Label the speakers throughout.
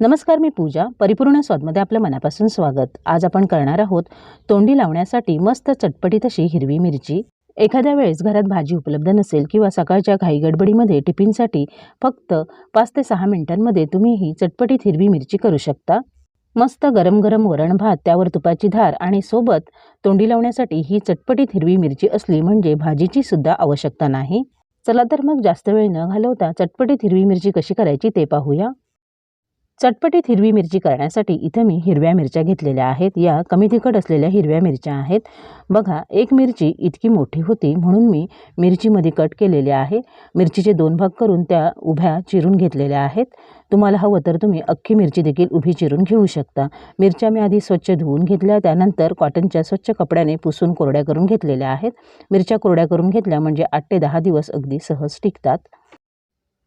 Speaker 1: नमस्कार मी पूजा. परिपूर्ण स्वादमध्ये आपलं मनापासून स्वागत. आज आपण करणार आहोत तोंडी लावण्यासाठी मस्त चटपटीत अशी हिरवी मिरची. एखाद्या वेळेस घरात भाजी उपलब्ध नसेल किंवा सकाळच्या घाई गडबडीमध्ये टिफिनसाठी फक्त पाच ते सहा मिनिटांमध्ये तुम्ही ही चटपटीत हिरवी मिरची करू शकता. मस्त गरम गरम वरण भात त्यावर तुपाची धार आणि सोबत तोंडी लावण्यासाठी ही चटपटीत हिरवी मिरची असली म्हणजे भाजीची सुद्धा आवश्यकता नाही. चला तर मग जास्त वेळ न घालवता चटपटीत हिरवी मिरची कशी करायची ते पाहूया. चटपटीत हिरवी मिरची करण्यासाठी इथं मी हिरव्या मिरच्या घेतलेल्या आहेत. या कमी तिखट असलेल्या हिरव्या मिरच्या आहेत. बघा एक मिरची इतकी मोठी होती म्हणून मी मिरचीमध्ये कट केलेले आहे. मिरचीचे दोन भाग करून त्या उभ्या चिरून घेतलेल्या आहेत. तुम्हाला हवं तर तुम्ही अख्खी मिरची देखील उभी चिरून घेऊ शकता. मिरच्या मी आधी स्वच्छ धुवून घेतल्या त्यानंतर कॉटनच्या स्वच्छ कपड्याने पुसून कोरड्या करून घेतलेल्या आहेत. मिरच्या कोरड्या करून घेतल्या म्हणजे आठ ते दहा दिवस अगदी सहज टिकतात.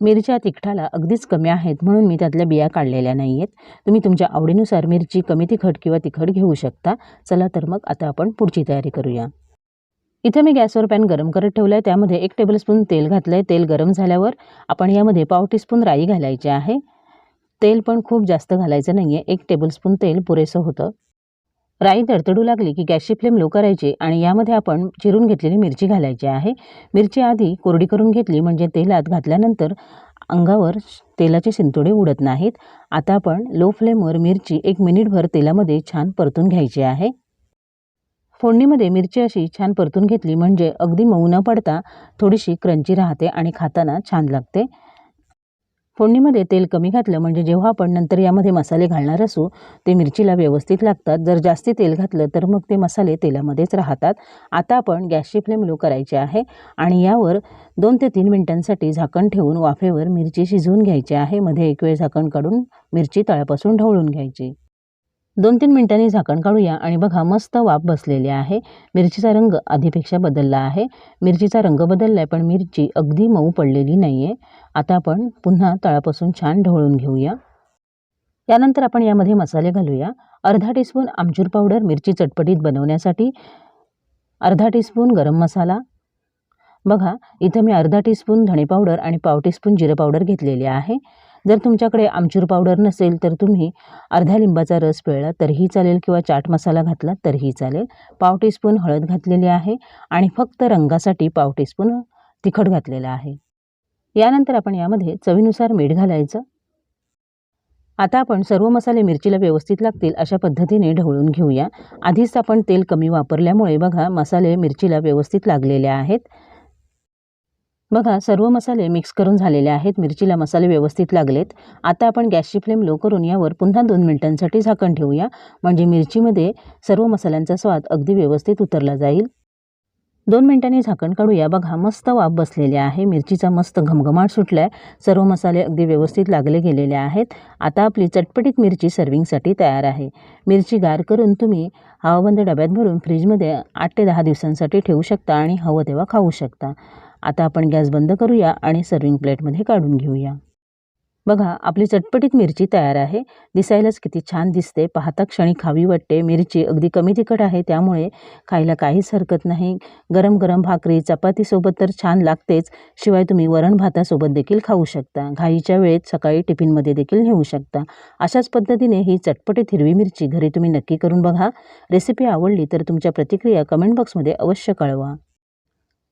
Speaker 1: मिरच्या तिखटाला अगदीच कमी आहेत म्हणून मी त्यातल्या बिया काढलेल्या नाही आहेत तुम्ही तुमच्या आवडीनुसार मिरची कमी तिखट किंवा तिखट घेऊ शकता. चला तर मग आता आपण पुढची तयारी करूया. इथे मी गॅसवर पॅन गरम करत ठेवलं आहे त्यामध्ये एक टेबलस्पून तेल घातलं आहे तेल गरम झाल्यावर आपण यामध्ये पाव टीस्पून राई घालायची आहे. तेल पण खूप जास्त घालायचं नाही आहे एक टेबलस्पून तेल पुरेसं होतं. राई तडतडू लागली की गॅसची फ्लेम लो करायची आणि यामध्ये आपण चिरून घेतलेली मिरची घालायची आहे. मिरची आधी कोरडी करून घेतली म्हणजे तेलात घातल्यानंतर अंगावर तेलाचे शिंतोडे उडत नाहीत. आता आपण लो फ्लेमवर मिरची एक मिनिटभर तेलामध्ये छान परतून घ्यायची आहे. फोडणीमध्ये मिरची अशी छान परतून घेतली म्हणजे अगदी मऊ न पडता थोडीशी क्रंची राहते आणि खाताना छान लागते. फोडणीमध्ये तेल कमी घातलं म्हणजे जेव्हा आपण नंतर यामध्ये मसाले घालणार असू ते मिरचीला व्यवस्थित लागतात. जर जास्ती तेल घातलं तर मग ते मसाले तेलामध्येच राहतात. आता आपण गॅसची फ्लेम लो करायची आहे आणि यावर दोन ते तीन मिनिटांसाठी झाकण ठेवून वाफेवर मिरची शिजवून घ्यायची आहे. मध्ये एक वेळ झाकण काढून मिरची तळ्यापासून ढवळून घ्यायची. दोन तीन मिनटांनी झाकण काढूया आणि बघा मस्त वाफ बसलेली आहे. मिरचीचा रंग आधीपेक्षा बदलला आहे. मिरचीचा रंग बदलला आहे पण मिरची अगदी मऊ पडलेली नाही आहे आता आपण पुन्हा तळापासून छान ढवळून घेऊया. यानंतर आपण यामध्ये मसाले घालूया. अर्धा टीस्पून आमचूर पावडर मिरची चटपटीत बनवण्यासाठी अर्धा टीस्पून गरम मसाला. बघा इथं मी अर्धा टीस्पून धणे पावडर आणि पाव टीस्पून जिरं पावडर घेतलेली आहे. जर तुमच्याकडे आमचूर पावडर नसेल तर तुम्ही अर्धा लिंबाचा रस पिळला तरीही चालेल किंवा चाट मसाला घातला तरीही चालेल. पाव टीस्पून हळद घातलेली आहे आणि फक्त रंगासाठी पाव टीस्पून तिखट घातलेलं आहे. यानंतर आपण यामध्ये चवीनुसार मीठ घालायचं. आता आपण सर्व मसाले मिरचीला व्यवस्थित लागतील अशा पद्धतीने ढवळून घेऊया. आधीच आपण तेल कमी वापरल्यामुळे बघा मसाले मिरचीला व्यवस्थित लागलेले आहेत. बघा सर्व मसाले मिक्स करून झालेले आहेत. मिरचीला मसाले व्यवस्थित लागलेत. आता आपण गॅसची फ्लेम लो करून यावर पुन्हा दोन मिनिटांसाठी झाकण ठेवूया. म्हणजे मिरचीमध्ये सर्व मसाल्यांचा स्वाद अगदी व्यवस्थित उतरला जाईल. दोन मिनिटांनी झाकण काढूया. बघा मस्त वाफ बसलेली आहे. मिरचीचा मस्त घमघमाट सुटला आहे सर्व मसाले अगदी व्यवस्थित लागले गेलेले आहेत. आता आपली चटपटीत मिरची सर्विंगसाठी तयार आहे. मिरची गार करून तुम्ही हवाबंद डब्यात भरून फ्रीजमध्ये आठ ते दहा दिवसांसाठी ठेवू शकता आणि हवं तेव्हा खाऊ शकता. आता आपण गॅस बंद करूया आणि सर्विंग प्लेटमध्ये काढून घेऊया. बघा आपली चटपटीत मिरची तयार आहे. दिसायलाच किती छान दिसते. पाहता क्षणी खावी वाटते. मिरची अगदी कमी तिखट आहे त्यामुळे खायला काहीच हरकत नाही. गरम गरम भाकरी चपातीसोबत तर छान लागतेच. शिवाय तुम्ही वरण भातासोबत देखील खाऊ शकता. घाईच्या वेळेत सकाळी टिफिनमध्ये देखील नेऊ शकता. अशाच पद्धतीने ही चटपटीत हिरवी मिरची घरी तुम्ही नक्की करून बघा. रेसिपी आवडली तर तुमच्या प्रतिक्रिया कमेंट बॉक्समध्ये अवश्य कळवा.